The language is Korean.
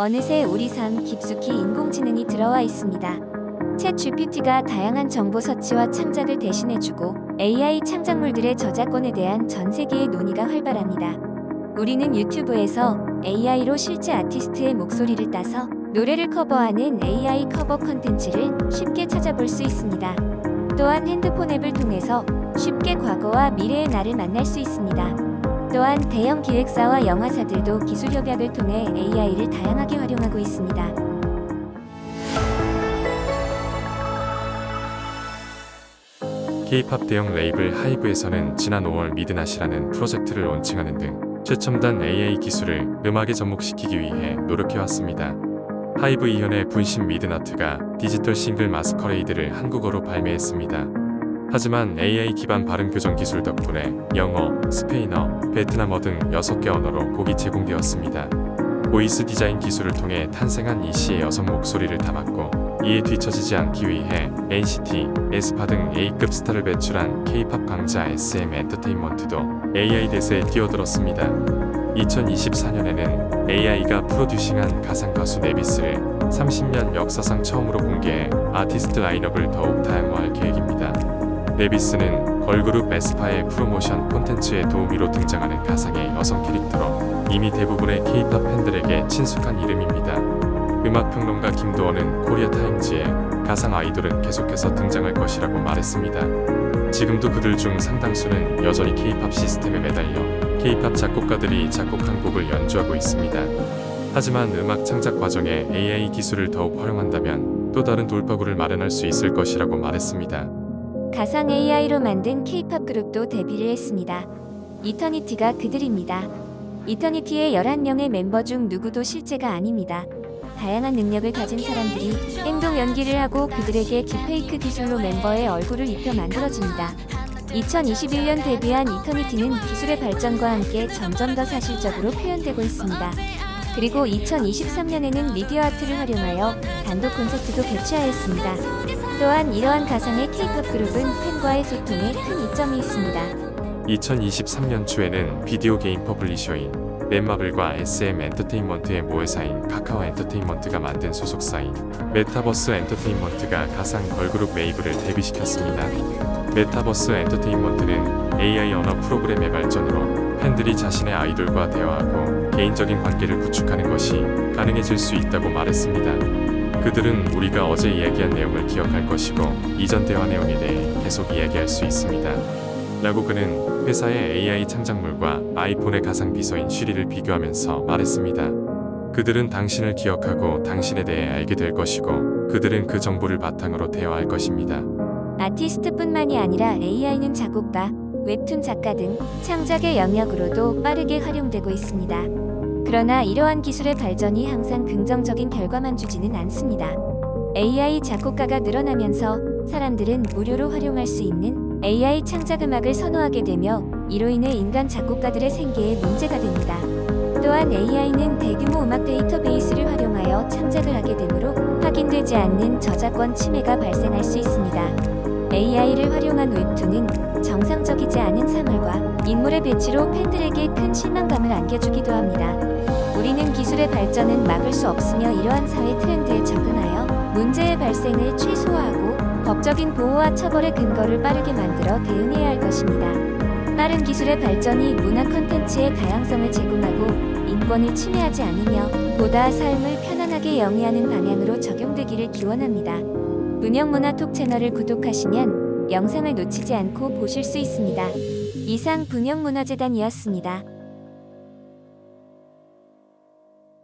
어느새 우리 삶 깊숙이 인공지능이 들어와 있습니다. 챗 GPT가 다양한 정보 서치와 창작을 대신해주고 AI 창작물들의 저작권에 대한 전 세계의 논의가 활발합니다. 우리는 유튜브에서 AI로 실제 아티스트의 목소리를 따서 노래를 커버하는 AI 커버 컨텐츠를 쉽게 찾아볼 수 있습니다. 또한 핸드폰 앱을 통해서 쉽게 과거와 미래의 나를 만날 수 있습니다. 또한 대형 기획사와 영화사들도 기술 협약을 통해 AI를 다양하게 활용하고 있습니다. K-팝 대형 레이블 하이브에서는 지난 5월 미드낫이라는 프로젝트를 론칭하는 등 최첨단 AI 기술을 음악에 접목시키기 위해 노력해왔습니다. 하이브 이현의 분신 미드나트가 디지털 싱글 마스커레이드를 한국어로 발매했습니다. 하지만 AI 기반 발음 교정 기술 덕분에 영어, 스페인어, 베트남어 등 6개 언어로 곡이 제공되었습니다. 보이스 디자인 기술을 통해 탄생한 이 씨의 여성 목소리를 담았고 이에 뒤처지지 않기 위해 NCT, 에스파 등 A급 스타를 배출한 K-팝 강자 SM 엔터테인먼트도 AI 대세에 뛰어들었습니다. 2024년에는 AI가 프로듀싱한 가상 가수 네비스를 30년 역사상 처음으로 공개해 아티스트 라인업을 더욱 다양화할 계획입니다. 네비스는 걸그룹 에스파의 프로모션 콘텐츠의 도우미로 등장하는 가상의 여성 캐릭터로 이미 대부분의 K-팝 팬들에게 친숙한 이름입니다. 음악평론가 김도원은 코리아타임즈에 가상 아이돌은 계속해서 등장할 것이라고 말했습니다. 지금도 그들 중 상당수는 여전히 K-팝 시스템에 매달려 K-팝 작곡가들이 작곡한 곡을 연주하고 있습니다. 하지만 음악 창작 과정에 AI 기술을 더욱 활용한다면 또 다른 돌파구를 마련할 수 있을 것이라고 말했습니다. 가상 AI로 만든 K-팝 그룹도 데뷔를 했습니다. 이터니티가 그들입니다. 이터니티의 11명의 멤버 중 누구도 실제가 아닙니다. 다양한 능력을 가진 사람들이 행동 연기를 하고 그들에게 딥페이크 기술로 멤버의 얼굴을 입혀 만들어집니다. 2021년 데뷔한 이터니티는 기술의 발전과 함께 점점 더 사실적으로 표현되고 있습니다. 그리고 2023년에는 미디어 아트를 활용하여 단독 콘서트도 개최하였습니다. 또한 이러한 가상의 K-팝 그룹은 팬과의 소통에 큰 이점이 있습니다. 2023년 초에는 비디오 게임 퍼블리셔인 넷마블과 SM 엔터테인먼트의 모회사인 카카오 엔터테인먼트가 만든 소속사인 메타버스 엔터테인먼트가 가상 걸그룹 메이브를 데뷔시켰습니다. 메타버스 엔터테인먼트는 AI 언어 프로그램의 발전으로 팬들이 자신의 아이돌과 대화하고 개인적인 관계를 구축하는 것이 가능해질 수 있다고 말했습니다. 그들은 우리가 어제 이야기한 내용을 기억할 것이고 이전 대화 내용에 대해 계속 이야기할 수 있습니다. 라고 그는 회사의 AI 창작물과 아이폰의 가상 비서인 쉬리를 비교하면서 말했습니다. 그들은 당신을 기억하고 당신에 대해 알게 될 것이고 그들은 그 정보를 바탕으로 대화할 것입니다. 아티스트뿐만이 아니라 AI는 작곡가, 웹툰 작가 등 창작의 영역으로도 빠르게 활용되고 있습니다. 그러나 이러한 기술의 발전이 항상 긍정적인 결과만 주지는 않습니다. AI 작곡가가 늘어나면서 사람들은 무료로 활용할 수 있는 AI 창작 음악을 선호하게 되며 이로 인해 인간 작곡가들의 생계에 문제가 됩니다. 또한 AI는 대규모 음악 데이터베이스를 활용하여 창작을 하게 되므로 확인되지 않는 저작권 침해가 발생할 수 있습니다. AI를 활용한 웹툰은 정상적이지 않은 사물과 인물의 배치로 팬들에게 큰 실망감을 안겨주기도 합니다. 우리는 기술의 발전은 막을 수 없으며 이러한 사회 트렌드에 적응하여 문제의 발생을 최소화하고 법적인 보호와 처벌의 근거를 빠르게 만들어 대응해야 할 것입니다. 빠른 기술의 발전이 문화 콘텐츠의 다양성을 제공하고 인권을 침해하지 않으며 보다 삶을 편안하게 영위하는 방향으로 적용되기를 기원합니다. 분영문화톡 채널을 구독하시면 영상을 놓치지 않고 보실 수 있습니다. 이상 분영문화재단이었습니다.